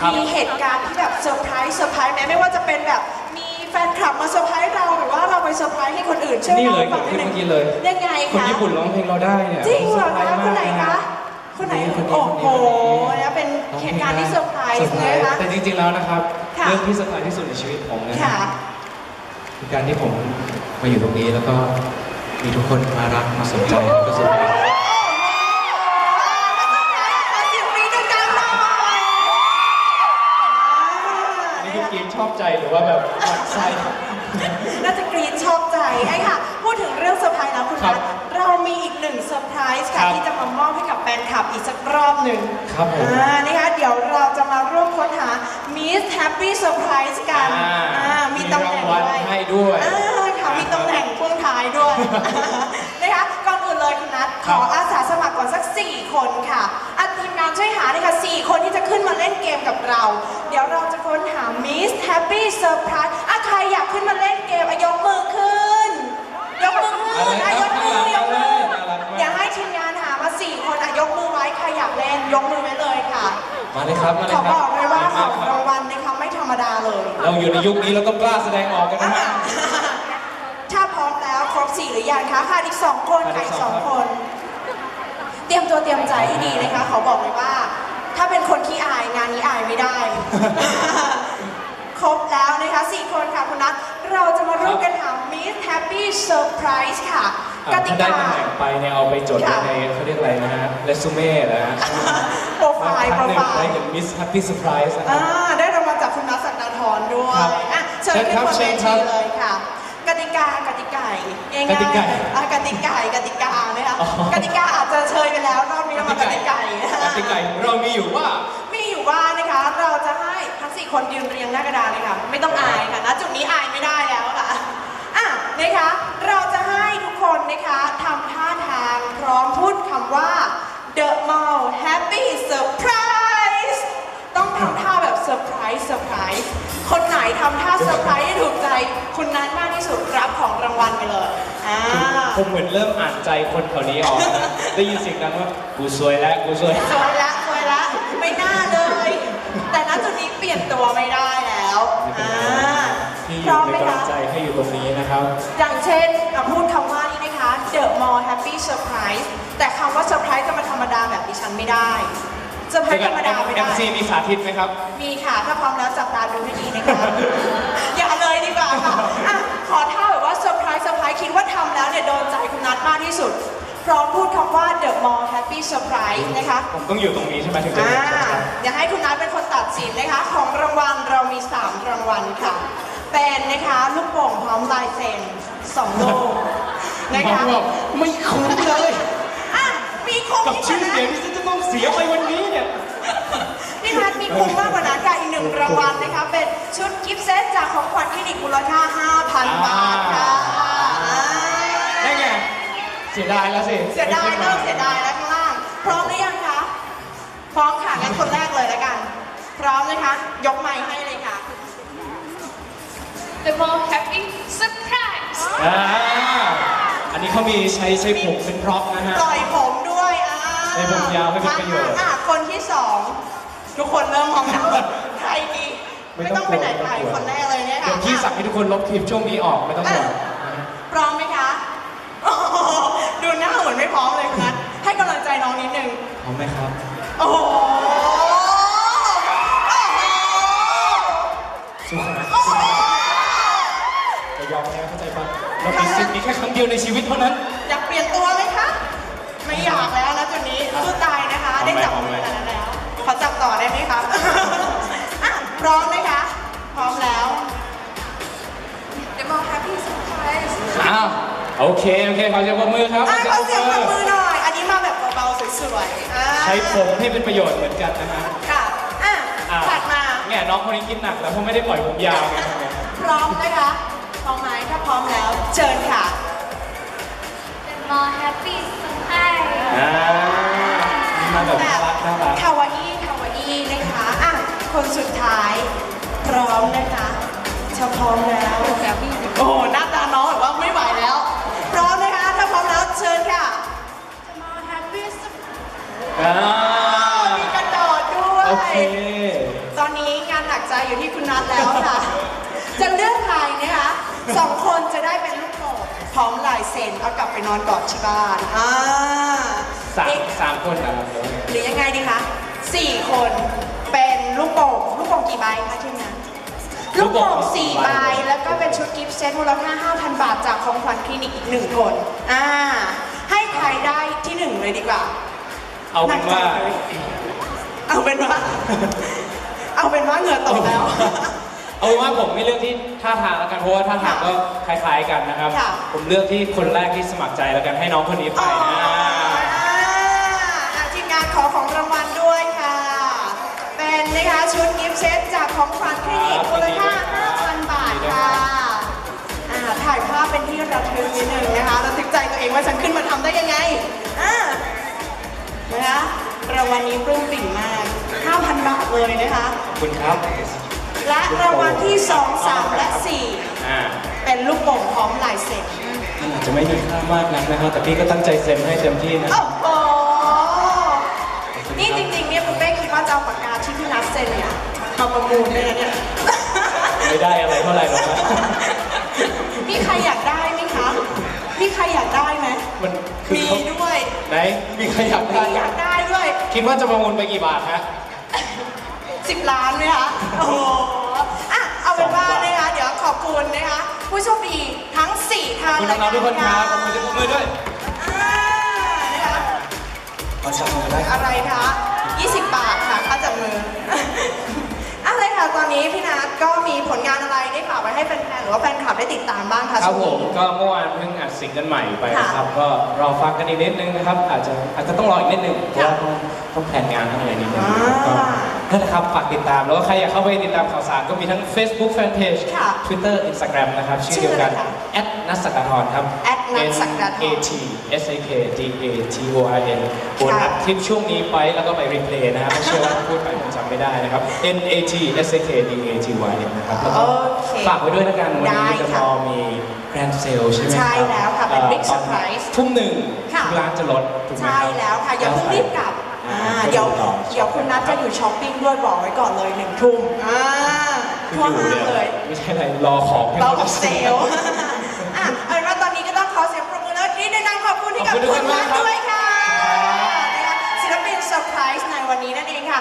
ครับมีเหตุการณ์ที่แบบเซอร์ไพรส์เซอร์ไพรส์แม้ไม่ว่าจะเป็นแบบมีแฟนคลับมาเซอร์ไพรส์เราหรือว่าเราไปเซอร์ไพรส์ให้คนอื่นช่วยนี่เล่าเลยให้ฟังเกิดนิดขึ้นนึงเมื่อกี้เลย ยังไงคนคะญี่ปุ่นร้องเพลงเราได้เนี่ยจริงเหรอซคะพส์คนไหนมากคะคนไหนคนนี้โอ้คนนี้โหคนนี้แล้วเป็นเหตุการณ์ที่เซอร์ไพรเซอส์ร์ไพรนะส์คะ แต่จริงๆแล้วนะครับ ค่ะ เรื่องที่เซอร์ไพรส์ที่สุดในชีวิตผมนะค่ะ คือการที่ผมมาอยู่ตรงนี้แล้วก็มีทุกคนมารักมาสนใจแล้วก็สนใจ ใจหรือว่าแบบหวั่นไส้ น่าจะกรี๊ดชอบใจไอ้ค่ะ พูดถึงเรื่องเซอร์ไพรส์แล้วคุณครันับทเรามีอีกหนึ่งเซอร์ไพรส์ค่ะ ครับที่จะมามอบให้กับแฟนคลับอีกสักรอบหนึ่งครับผมอ่านะคะเดี๋ยวเราจะมาร่วมค้นหา Miss Happy Surprise กันอ่าอ่ามีตำแหน่งมีรางวัลด้วยให้ด้วย อ่าค่ะมีตำแหน่งพ่วงท้ายด้วย นะคะก่อนอื่นเลยคุณนัทขออาสาสมัครก่อนสัก 4 คนค่ะอะทีมงานช่วยหาเลยค่ะ4คนที่จะขึ้นมาเล่นเกมกับเรา เดี๋ยวเราจะ ค้นหา Miss Happy Surprise อะใครอยากขึ้นมาเล่นเกมอะยกมือขึ้น ยกมือขึ้นอะยกมือยกมือน่ารักมากอยากให้ทีมงานหามาสี่คนอะยกมือไว้ใครอยากเล่นยกมือไว้เลยค่ะ มาเลยครับ มาเลขยอครับบอกเลยว่าขมาองครารับงวัลนะคะไม่ธรรมดาเลยเราอยู่ในยุคนี้เราต้องกล้าแสดงออกกันนะอะฮะ ถ้าพร้อมแล้วครบสี่หรือยังคะขาดอีกสองคนขาขาดดอีอีกกสสอองงคคนนเตรียมตัวเตรียมใจให้ดีนะคะขอบอกเลยว่า ถ้าเป็นคนขี้อายงานนี้อายไม่ได้ค รบแล้วนะคะสี่คนค่ะคุณนัทเราจะมาร่วมกันหา Miss Happy Surprise ค่ะอะกติถ้าได้กาตำแหน่งไปเนี่ยเอาไปจดไว้ค่ะ ในเขาเรียกอะไรนะฮะเรซูเม่นะฮะโปรไฟล์โปรท่านหนึ่งไฟได้ล์กับ Miss Happy Surprise นะคอ่ารับ ได้รางวัลจากคุณนัทสักดาธรด้วครัยบอะเชิญขึ้นบนเชิเวญครับทีเชิญครับเลยค่ะ กติกากติกาง่ายๆกติกาอะกติกากติกานะคะอ๋อ กติกาอาจจะเชยไปแล้วรอบนี้เรามากติกากติกาของเรามีอยู่ว่ามีอยู่ว่า 4 คนยืนเรียงหน้ากระดานเลยค่ะ ไม่ต้องอายค่ะณจุดนี้อายไม่ได้แล้วค่ะอะนะคะ เราจะให้ทุกคนนะคะทำท่าทางพร้อมพูดคำว่า The Mall Happy Surprise ต้องทำท่าแบบเซอร์ไพรส์เซอร์ไพรส์คนไหนทำท่าเซอร์ไพรส์ให้ถูกใจ คนนั้นมากที่สุดรับของรางวัลไปเลยอ่าผมเหมือนเริ่มอ่านใจคนแถวนี้ออกได้ยินเสียงดังว่ากูซวยแล้วกูซวยสวยแล้ว พร้ยู่อมในไหมกำลัคะงใจให้อยู่ตรงนี้นะครับ อย่างเช่นอะพูดคำว่านี่นะคะ The Mall Happy Surprise แต่คำว่า Surprise จะมาธรรมดาแบบดิฉันไม่ได้เซอร์ไพรส์ธรรมดาไม่เอ็ได้มซีมีสาธิตไหมครับ มีค่ะ ถ้าพร้อมแล้วจับตาดูให้ดีนะคะ อย่าเลยดีกว่าค่ะอะ ขอท่าแบบว่าเซอร์ไพรส์เซอร์ไพรส์คิดว่าทำแล้วเนี่ยโดนใจคุณนัทมากที่สุด พร้อมพูดคำว่า The Mall Happy Surprise นะคะ ผมต้องอยู่ตรงนี้ใช่ไหมถึงจะอ่าเห็นชัดอยากให้คุณนัทเป็นคนตัดสินนะคะ ของรางวัลเรามี 3 รางวัลค่ะ เป็นนะคะลูกโป่งพร้อมลายเซ็นสองลูกๆนะคะผมบอกไม่คุ้มเลยอะมีคมกับที่ชื่อชนะเสียงที่ฉันจะต้องเสียไปวันนี้เนี่ยนี่นัทมีคุ้มมากกว่านั้นค่ะอีกหนึ่งรางวัลนะคะ เป็นชุดกิฟต์เซตจากของขวัญคลินิกมูลค่า 5,000 บาทค่ะอ่าได้ไงเสียดายแล้วสิเสียดายไม่เริ่ขึ้นมเสียดายแล้วข้างล่าง พร้อมหรือยังคะพร้อมค่ะงั้นคนแรกเลยแล้วกัน พร้อมนะคะยกไมค์ให้เลยค่ะ The more happy surprise อ่าอันนี้เขามีใช้ใช้ผมเป็นพร็อพนะฮะ ปล่อยผมด้วยอ่าให้ผมยาวให้เป็นประโยชน์ อะคนที่สองทุกคนเริ่มมองหน้าใครดีไม่ไม่ต้ต้อองงไปไหนกลัวไกลไม่ต้องกลัวคนแรกเลยเนี่ยค่ะเดี๋ยวพี่สั่งให้ทุกคนลบคลิปช่วงนี้ออกไม่ต้องห่วงพร้อมไหมคะโอ้โหดูหน้าเหมือนไม่พร้อมเลยคุณนัทให้กำลังใจน้องนิดนึงพร้อมไหมครับ โอ้โห สิทธิ์มีแค่ครั้งเดียวในชีวิตเท่านั้น อยากเปลี่ยนตัวไหมคะ ไม่อยากแล้วนะจุดนี้สู้ตายนะคะ ได้จับมือกันแล้ว ขอจับต่อได้ไหมคะอะพร้อมไหมคะ พร้อมแล้ว The more happy surprise อ้าวโอเค โอเคขอเสียงปรบมือครับอะขอเสียงปรบปรบมือหน่อย อันนี้มาแบบเบาๆสวยๆอ่าใช้ผมให้เป็นประโยชน์เหมือนกันนะฮะค่ะอะอะถัดมา เนี่ยน้องคนนี้คิดหนักแล้วเพราะไม่ได้ปล่อยผมยาวไง พร้อมนะคะ พร้อมไหมถ้าพร้อมแล้ว เชิญค่ะ The more happy surprise อ่านี่มาแบบน่ารักน่ารักคาวาอี้คาวาอี้นะคะอะคนสุดท้าย พร้อมนะคะเธอพร้อมแล้ว happy โอ้โหหน้าตาน้องแบบว่าไม่ไหวแล้ว พร้อมนะคะ ถ้าพร้อมแล้วเชิญค่ะ The more happy surprise อ่ามีกระโดดด้วย โอเคตอนนักใจอยู่ที่คุณนัทแล้วค่ะ จะเลือกใครนะคะ สองคนจะได้เป็นลูกโป่งพร้อมลายเซ็นเอากลับไปนอนกอดที่บ้านอ่าสามสามคนนะครับ หรือยังไงดีคะสี่คนเป็นลูกโป่งลูกโป่งกี่ใบคะทีมงานลูกโป่งสี่ใบแล้วก็เป็นชุดกิฟต์เซตมูลค่า 5,000 บาทจากของขวัญคลินิกอีกหนึ่งคนอ่าให้ใครได้ที่หนึ่งเลยดีกว่า เอาเป็นว่า เอาเป็นว่า เอาเป็นว่าเหงื่อตกแล้ว เอาเป็นว่าผมไม่เลือกที่ท่าทางแล้วกันเพราะว่าท่าทางก็คล้ายๆกันนะครับ ค่ะ ผมเลือกที่คนแรกที่สมัครใจแล้วกันให้น้องคนนี้ไปอ๋อนะ อ่าทีมงานขอของรางวัลด้วยค่ะ เป็นนะคะชุดกิฟต์เซตจากของขวัญคลินิกมูลค่า5,000 บาทค่ะอ่าถ่ายภาพเป็นที่ระทึกนิดนึงนะคะระทึกใจตัวเองว่าฉันขึ้นมาทำได้ยังไงอ่านะคะรางวัลนี้ปลื้มปิ่มมาก 5,000 บาทเลยนะคะ ขอบคุณครับ และรางวัลที่ 2 3 และ อ่า4 เป็นลูกโป่งพร้อมลายเซ็นมันอาจจะไม่มีค่ามากนักนะครับ แต่พี่ก็ตั้งใจเซ็นให้เต็มที่นะ โอ้โหนี่จริงๆเนี่ยคุณเป้คิดว่าจะเอาปากกาที่พี่นัทเซ็นเนี่ยมาประมูลเลยนะเนี่ย ไม่ได้อะไรเท่าไหร่หรอกนะ มีใครอยากได้ไหมคะ มีใครอยากได้ไหมมันคือมีเขาด้วยไหน มีใครอยากมีได้อยากได้ด้วย คิดว่าจะประมูลไปกี่บาทฮะ สิบล้านไหมคะ โอ้โห คุณนะคะผู้โชคดีทั้ง 4ท่าขอบนคุณน้องๆทุกคนครับขอบคุณทุกคนด้วยอ่านะคะขอจับมือได้ครับอะไรคะ 20 บาทค่ะค่าจับมือ อะไรค่ะตอนนี้พี่นัทก็มีผลงานอะไรได้ฝากไว้ให้แฟนๆหรือว่าแฟนคลับได้ติดตามบ้างคะ ครับช่วงผมนี้ก็เมื่อวานเพิ่งอัดซิงเกิลใหม่ไปค่ะนะครับ ก็รอฟังกันอีกนิดนึงนะครับ อาจจะอาจจะต้องรออีกนิดนึงเพราะว่าต้องต้องแผนงานทั้งอะไรนิดนึงนะครับก็อ่า นั่นแหละครับฝากติดตาม แล้วก็ใครอยากเข้าไปติดตามข่าวสารก็มีทั้ง Facebook Fanpage ค่ะ Twitter Instagram นะครับ ชื่อเดียวกัน ชื่ออะไรคะนัสสักดาธรครับนัทสักดาธร N A T S A K D A T O R N โอนอัดคลิปช่วงนี้ไปแล้วก็ไปรีเพลย์นะครับไม่เชื่อว่าพูดไปผมจำไม่ได้นะครับ N A T S A K D A T Y N นะครับแล้วก็โอเคฝากไว้ด้วยนะกันวันนี้ได้จะค่ะรอมีแกรนด์เซลใช่ไหมครับใช่แล้วค่ะเป็น big อ่อ surprise ทุ่มหนึ่งค่ะ ทุกร้านจะลดถูกไหมใช่ครับ แล้วค่ะ อย่าเพิ่งรีบกลับอ่าอ่า เดี๋ยวต่อเดี๋ยวคุณนัทจะอยู่ช้อปปิ้งด้วยบอกไว้ก่อนเลยหนึ่งทุ่มอ่าทั่วห้างเลย ไม่ใช่อะไรรอของให้เราหมกับดเซลล์อะเอาเป็นว่าตอนนี้ก็ต้องขอเสียงปรบมือแล้วนิดนึงขอบคุณที่กับขอบคุณทุกคุคณนนัมากทครับด้วยค่ะนะคะศิลปินเซอร์ไพรส์ในวันนี้นั่นเองค่ะ